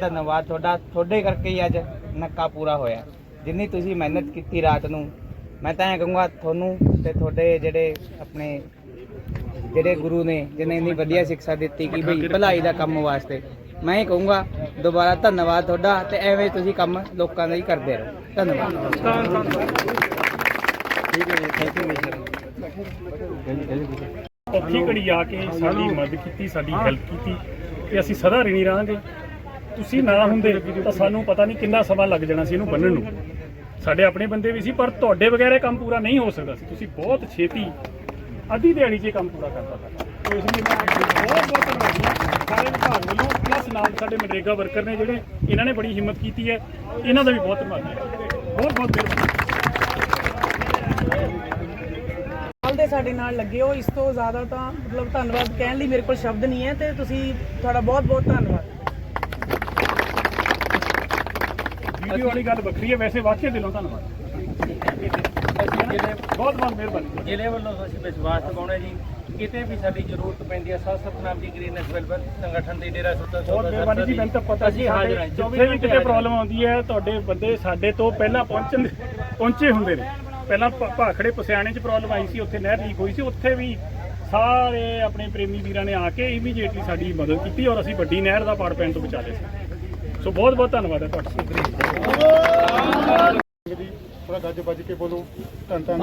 ਧੰਨਵਾਦ ਤੁਹਾਡਾ, ਤੁਹਾਡੇ ਕਰਕੇ ਹੀ ਅੱਜ ਨੱਕਾ ਪੂਰਾ ਹੋਇਆ। ਜਿੰਨੀ ਤੁਸੀਂ ਮਿਹਨਤ ਕੀਤੀ ਰਾਤ ਨੂੰ, ਮੈਂ ਤਾਂ ਇਹ ਕਹੂੰਗਾ ਤੁਹਾਨੂੰ ਤੇ ਤੁਹਾਡੇ ਜਿਹੜੇ ਆਪਣੇ, ਜਿਹੜੇ ਗੁਰੂ ਨੇ ਜਿਨੇ ਇੰਨੀ ਵਧੀਆ ਸਿੱਖਿਆ ਦਿੱਤੀ ਕਿ ਭਈ ਭਲਾਈ ਦਾ ਕੰਮ ਵਾਸਤੇ। ਮੈਂ ਇਹ ਕਹੂੰਗਾ ਦੁਬਾਰਾ ਧੰਨਵਾਦ ਤੁਹਾਡਾ ਤੇ ਐਵੇਂ ਤੁਸੀਂ ਕੰਮ ਲੋਕਾਂ ਦਾ ਹੀ ਕਰਦੇ ਰਹੋ। ਧੰਨਵਾਦ। ਔਖੀ ਘੜੀ ਆ ਕੇ ਸਾਡੀ ਮਦਦ ਕੀਤੀ ਸਾਡੀ ਹੈਲਪ ਕੀਤੀ ਤੇ ਅਸੀਂ ਸਦਾ ਰਿਣੀ ਰਹਾਂਗੇ। ਤੁਸੀਂ ਨਾ ਹੁੰਦੇ ਤਾਂ ਸਾਨੂੰ ਪਤਾ ਨਹੀਂ ਕਿੰਨਾ ਸਮਾਂ ਲੱਗ ਜਾਣਾ ਸੀ ਇਹਨੂੰ ਬੰਨਣ ਨੂੰ। ਸਾਡੇ ਆਪਣੇ ਬੰਦੇ ਵੀ ਸੀ ਪਰ ਤੁਹਾਡੇ ਵਗੈਰੇ ਕੰਮ ਪੂਰਾ ਨਹੀਂ ਹੋ ਸਕਦਾ ਸੀ। ਤੁਸੀਂ ਬਹੁਤ ਛੇਤੀ ਅੱਧੀ ਦਿਹਾੜੀ 'ਚ ਕੰਮ ਪੂਰਾ ਕਰਤਾ ਇਸ ਲਈ ਮੈਂ ਬਹੁਤ ਬਹੁਤ ਧੰਨਵਾਦੀ ਸਾਰੇ ਵਿਭਾਗ ਵੱਲੋਂ ਪਲੱਸ ਨਾਲ ਸਾਡੇ ਮਨਰੇਗਾ ਵਰਕਰ ਨੇ ਜਿਹੜੇ ਇਹਨਾਂ ਨੇ ਬੜੀ ਹਿੰਮਤ ਕੀਤੀ ਹੈ ਇਹਨਾਂ ਦਾ ਵੀ ਬਹੁਤ ਧੰਨਵਾਦ ਬਹੁਤ ਬਹੁਤ ਮਿਹਰਬਾਨੀ। ਦੇ ਸਾਡੇ ਨਾਲ ਲੱਗੇ ਹੋ ਇਸ ਤੋਂ ਜ਼ਿਆਦਾ ਤਾਂ ਮਤਲਬ ਧੰਨਵਾਦ ਕਹਿਣ ਲਈ ਮੇਰੇ ਕੋਲ ਸ਼ਬਦ ਨਹੀਂ ਹੈ ਤੇ ਤੁਸੀਂ ਤੁਹਾਡਾ ਬਹੁਤ ਬਹੁਤ ਧੰਨਵਾਦ। ਵੀਡੀਓ ਵਾਲੀ ਗੱਲ ਵੱਖਰੀ ਹੈ ਵੈਸੇ ਵਾਕਿਆ ਦਿਲੋਂ ਧੰਨਵਾਦ। ਬਹੁਤ ਬਹੁਤ ਮਿਹਰਬਾਨੀ ਜ਼ਿਲ੍ਹੇ ਵੱਲੋਂ ਅਸੀਂ ਵਿਸ਼ਵਾਸ ਦਿਵਾਉਣਾ ਜੀ। ਕਿਤੇ ਵੀ ਸਾਡੀ ਜ਼ਰੂਰਤ ਪੈਂਦੀ ਹੈ ਸਾਧ ਸਤਨਾਮ ਦੀ ਗ੍ਰੀਨੈਸ ਵੈਲਫੇਅਰ ਸੰਗਠਨ ਦੀ ਡੇਰਾ ਸੁੱਤਾ ਬਹੁਤ ਮਿਹਰਬਾਨੀ ਜੀ ਮੈਨੂੰ ਤਾਂ ਪਤਾ ਸੀ ਹਾਜ਼ਰ ਹਾਂ ਜਿੱਥੇ ਵੀ ਕਿਤੇ ਪ੍ਰੋਬਲਮ ਆਉਂਦੀ ਹੈ ਤੁਹਾਡੇ ਬੰਦੇ ਸਾਡੇ ਤੋਂ ਪਹਿਲਾਂ ਪਹੁੰਚਣ ਪਹੁੰਚੇ ਹੁੰਦੇ ਨੇ। ਪਹਿਲਾਂ ਭਾਖੜੇ ਪਸਿਆਣੇ 'ਚ ਪ੍ਰੋਬਲਮ ਆਈ ਸੀ ਉੱਥੇ ਨਹਿਰ ਲੀਕ ਹੋਈ ਸੀ ਉੱਥੇ ਵੀ ਸਾਰੇ ਆਪਣੇ ਪ੍ਰੇਮੀ ਵੀਰਾਂ ਨੇ ਆ ਕੇ ਇਮੀਡੀਏਟਲੀ ਸਾਡੀ ਮਦਦ ਕੀਤੀ ਔਰ ਅਸੀਂ ਵੱਡੀ ਨਹਿਰ ਦਾ ਪਾੜ ਪੈਣ ਤੋਂ ਬਚਾ ਲਿਆ ਸੀ। ਸੋ ਬਹੁਤ ਬਹੁਤ ਧੰਨਵਾਦ ਹੈ ਤੁਹਾਡਾ। ਥੋੜਾ ਗੱਜ ਵੱਜ ਕੇ ਬੋਲੋ। ਧੰਨ ਧੰਨ।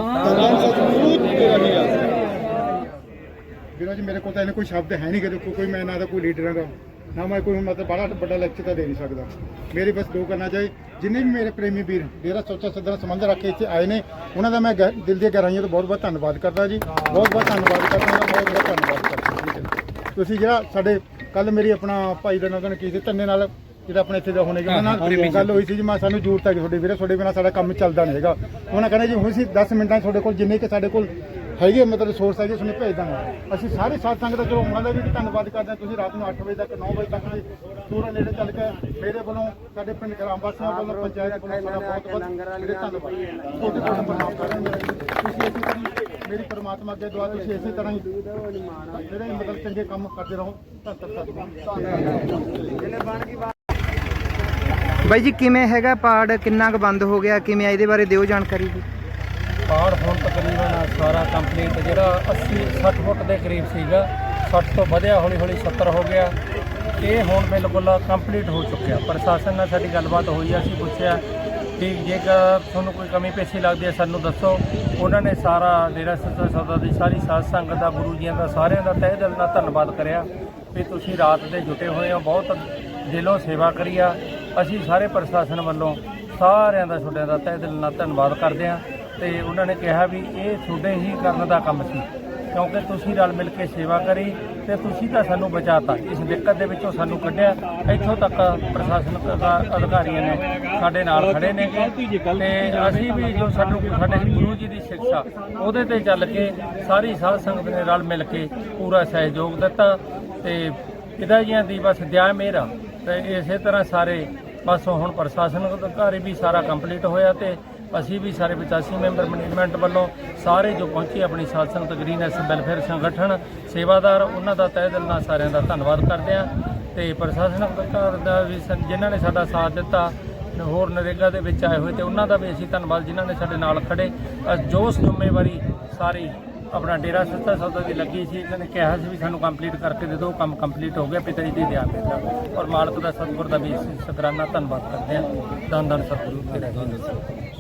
ਵੀਰੋ ਜੀ ਮੇਰੇ ਕੋਲ ਤਾਂ ਇਹਨੇ ਕੋਈ ਸ਼ਬਦ ਹੈ ਨਹੀਂ ਕਿ ਕੋਈ ਮੈਂ ਨਾ ਤਾਂ ਕੋਈ ਲੀਡਰਾਂ ਦਾ ਨਾ ਮੈਂ ਕੋਈ ਮਤਲਬ ਬੜਾ ਵੱਡਾ ਲੈਕਚਰ ਤਾਂ ਦੇ ਨਹੀਂ ਸਕਦਾ। ਮੇਰੀ ਬਸ ਦੋ ਕਰਨਾ ਚਾਹੀ ਜਿੰਨੇ ਵੀ ਮੇਰੇ ਪ੍ਰੇਮੀ ਵੀਰ ਡੇਰਾ ਸੋਚਾ ਸੱਜਣਾ ਸੰਬੰਧ ਰੱਖ ਕੇ ਇੱਥੇ ਆਏ ਨੇ ਉਹਨਾਂ ਦਾ ਮੈਂ ਗਹਿ- ਦਿਲ ਦੀਆਂ ਗਹਿਰਾਈਆਂ ਤੋਂ ਬਹੁਤ ਬਹੁਤ ਧੰਨਵਾਦ ਕਰਦਾ ਜੀ। ਬਹੁਤ ਬਹੁਤ ਧੰਨਵਾਦ ਕਰਦਾ ਹਾਂ ਬਹੁਤ ਬਹੁਤ ਧੰਨਵਾਦ ਕਰਦਾ। ਜੀ। ਤੁਸੀਂ ਜਿਹੜਾ ਸਾਡੇ ਕੱਲ ਮੇਰੀ ਆਪਣਾ ਭਾਈ ਦਾ ਕੀ ਸੀ ਧੰਨੇ ਨਾਲ ਜਿਹੜਾ ਆਪਣੇ ਇੱਥੇ ਦਾ ਹੋਣੇ ਉਹਨਾਂ ਨਾਲ ਗੱਲ ਹੋਈ ਸੀ ਜੀ ਮੈਂ ਸਾਨੂੰ ਜ਼ਰੂਰਤ ਹੈ ਕਿ ਤੁਹਾਡੇ ਵੀਰੇ ਤੁਹਾਡੇ ਬਿਨਾ ਸਾਡਾ ਕੰਮ ਚੱਲਦਾ ਨਹੀਂ ਹੈਗਾ। ਉਹਨਾਂ ਕਹਿੰਦੇ ਜੀ ਹੁਣ ਸੀ 10 ਮਿੰਟਾਂ ਤੁਹਾਡੇ ਕੋਲ ਜਿੰਨੇ ਕਿ ਸਾਡੇ ਕੋਲ ਹੈਗੇ ਮਤਲਬ ਰਿਸੋਰਸ ਹੈਗੇ ਤੁਹਾਨੂੰ ਭੇਜ ਦਾਂਗੇ। ਅਸੀਂ ਸਾਰੇ ਸਾਥ ਸੰਗਤ ਦਾ ਚਲੋ ਉਹਨਾਂ ਦਾ ਵੀ ਧੰਨਵਾਦ ਕਰਦੇ ਹਾਂ। ਤੁਸੀਂ ਰਾਤ ਨੂੰ 8 ਵਜੇ ਤੱਕ 9 ਵਜੇ ਤੱਕ ਪੂਰਾ ਨੇੜੇ ਚੱਲ ਕੇ ਮੇਰੇ ਵੱਲੋਂ ਸਾਡੇ ਪਿੰਡ ਗ੍ਰਾਮ ਵਾਸੀਆਂ ਵੱਲੋਂ ਪੰਚਾਇਤ ਵੱਲੋਂ ਸਾਡਾ ਬਹੁਤ ਬਹੁਤ ਮੇਰੇ ਧੰਨਵਾਦ। ਤੁਹਾਡੇ ਕੋਲ ਪ੍ਰਣਾਮ ਕਰਾਂਗੇ ਤੁਸੀਂ ਇਸੇ ਤਰ੍ਹਾਂ ਮੇਰੀ ਪਰਮਾਤਮਾ ਅੱਗੇ ਦੁਆ ਤੁਸੀਂ ਇਸੇ ਤਰ੍ਹਾਂ ਹੀ ਜਿਹੜੇ ਮਤਲਬ ਚੰਗੇ ਕੰਮ ਕਰਦੇ ਰਹੋ। ਧੰਨ ਧੰਨ ਬਾਈ ਜੀ, ਕਿਵੇਂ ਹੈਗਾ ਪਾੜ? ਕਿੰਨਾ ਕੁ ਬੰਦ ਹੋ ਗਿਆ? ਕਿਵੇਂ ਆ? ਇਹਦੇ ਬਾਰੇ ਦਿਓ ਜਾਣਕਾਰੀ ਜੀ। ਪਾੜ ਹੁਣ ਤਕਰੀਬਨ ਸਾਰਾ ਕੰਪਲੀਟ ਜਿਹੜਾ 80 60 ਫੁੱਟ ਦੇ ਕਰੀਬ ਸੀਗਾ 60 ਤੋਂ ਵਧਿਆ, ਹੌਲੀ ਹੌਲੀ 70 ਹੋ ਗਿਆ। ਇਹ ਹੁਣ ਬਿਲਕੁਲ ਕੰਪਲੀਟ ਹੋ ਚੁੱਕਿਆ। ਪ੍ਰਸ਼ਾਸਨ ਨਾਲ ਸਾਡੀ ਗੱਲਬਾਤ ਹੋਈ ਆ, ਅਸੀਂ ਪੁੱਛਿਆ ਕਿ ਜੇਕਰ ਤੁਹਾਨੂੰ ਕੋਈ ਕਮੀ ਪੇਸ਼ੀ ਲੱਗਦੀ ਹੈ, ਸਾਨੂੰ ਦੱਸੋ। ਉਹਨਾਂ ਨੇ ਸਾਰਾ ਡੇਰਾ ਸੱਚਾ ਸੌਦਾ ਦੀ ਸਾਰੀ ਸਾਧ ਸੰਗਤ ਦਾ, ਗੁਰੂ ਜੀਆਂ ਦਾ, ਸਾਰਿਆਂ ਦਾ ਤਹਿ ਦਿਲ ਨਾਲ ਧੰਨਵਾਦ ਕਰਿਆ ਵੀ ਤੁਸੀਂ ਰਾਤ ਦੇ ਜੁਟੇ ਹੋਏ ਹੋ। ਬਹੁਤ ਦਿਲੋਂ ਸੇਵਾ ਕਰੀ ਆ। ਅਸੀਂ ਸਾਰੇ ਪ੍ਰਸ਼ਾਸਨ ਵੱਲੋਂ ਸਾਰਿਆਂ ਦਾ ਤੁਹਾਡੇ ਦਾ ਤਹਿ ਦਿਲ ਨਾਲ ਧੰਨਵਾਦ ਕਰਦੇ ਹਾਂ ਤੇ ਉਹਨਾਂ ਨੇ ਕਿਹਾ ਵੀ ਇਹ ਤੁਹਾਡੇ ਹੀ ਕਰਨ ਦਾ ਕੰਮ ਸੀ, ਕਿਉਂਕਿ ਤੁਸੀਂ ਰਲ ਮਿਲ ਕੇ ਸੇਵਾ ਕਰੀ ਤੇ ਤੁਸੀਂ ਤਾਂ ਸਾਨੂੰ ਬਚਾਤਾ। ਇਸ ਦਿੱਕਤ ਦੇ ਵਿੱਚੋਂ ਸਾਨੂੰ ਕੱਢਿਆ। ਇੱਥੋਂ ਤੱਕ ਪ੍ਰਸ਼ਾਸਨਿਕ ਅਧਿਕਾ- ਅਧਿਕਾਰੀਆਂ ਨੇ ਸਾਡੇ ਨਾਲ ਖੜੇ ਨੇ ਤੇ ਅਸੀਂ ਵੀ ਜੋ ਸਾਨੂੰ, ਸਾਡੇ ਗੁਰੂ ਜੀ ਦੀ ਸਿੱਖਿਆ, ਉਹਦੇ ਤੇ ਚੱਲ ਕੇ ਸਾਰੀ ਸਾਧ ਸੰਗਤ ਨੇ ਰਲ ਮਿਲ ਕੇ ਪੂਰਾ ਸਹਿਯੋਗ ਦਿੱਤਾ ਤੇ ਪਿਤਾ ਜੀਆਂ ਦੀ ਬਸ ਦਿਆ ਮੇਰਾ। ਤੇ ਇਸੇ ਤਰ੍ਹਾਂ ਸਾਰੇ ਬਸ ਹੁਣ ਪ੍ਰਸ਼ਾਸਨਿਕ ਅਧਿਕਾਰੀ ਵੀ ਸਾਰਾ ਕੰਪਲੀਟ ਹੋਇਆ ਤੇ ਅਸੀਂ ਵੀ ਸਾਰੇ 85 ਮੈਂਬਰ ਮੈਨੇਜਮੈਂਟ ਵੱਲੋਂ ਸਾਰੇ ਜੋ ਪਹੁੰਚੇ ਆਪਣੀ ਸਾਧ ਸੰਗਤ ਗ੍ਰੀਨੈਸ ਵੈਲਫੇਅਰ ਸੰਗਠਨ ਸੇਵਾਦਾਰ ਉਹਨਾਂ ਦਾ ਤਹਿ ਦਿਲ ਨਾਲ ਸਾਰਿਆਂ ਦਾ ਧੰਨਵਾਦ ਕਰਦੇ ਹਾਂ ਤੇ ਪ੍ਰਸ਼ਾਸਨਿਕ ਅਧਿਕਾਰ ਦਾ ਵੀ ਜਿਨ੍ਹਾਂ ਨੇ ਸਾਡਾ ਸਾਥ ਦਿੱਤਾ ਹੋਰ ਨਰੇਗਾ ਦੇ ਵਿੱਚ ਆਏ ਹੋਏ ਤੇ ਉਹਨਾਂ ਦਾ ਵੀ ਅਸੀਂ ਧੰਨਵਾਦ ਜਿਨ੍ਹਾਂ ਨੇ ਸਾਡੇ ਨਾਲ ਖੜੇ। ਅ, ਜੋ ਜ਼ਿੰਮੇਵਾਰੀ ਸਾਰੀ ਆਪਣਾ ਡੇਰਾ ਸੱਚਾ ਸੌਦਾ ਦੀ ਲੱਗੀ ਸੀ, ਇਹਨਾਂ ਨੇ ਕਿਹਾ ਸੀ ਵੀ ਸਾਨੂੰ ਕੰਪਲੀਟ ਕਰਕੇ ਦੇ ਦਿਓ ਕੰਮ ਕੰਪਲੀਟ ਹੋ ਗਿਆ, ਪਿਤਾ ਜੀ ਦੀ ਦਿਆ ਔਰ ਮਾਲਕ ਦਾ ਸਤਿਗੁਰ ਦਾ ਵੀ ਸ਼ੁਕਰਾਨਾ ਧੰਨਵਾਦ ਕਰਦੇ ਹਾਂ। ਧੰਨ ਧੰਨ ਸਤਿਗੁਰੂ ਤੇਰਾ ਜੀ।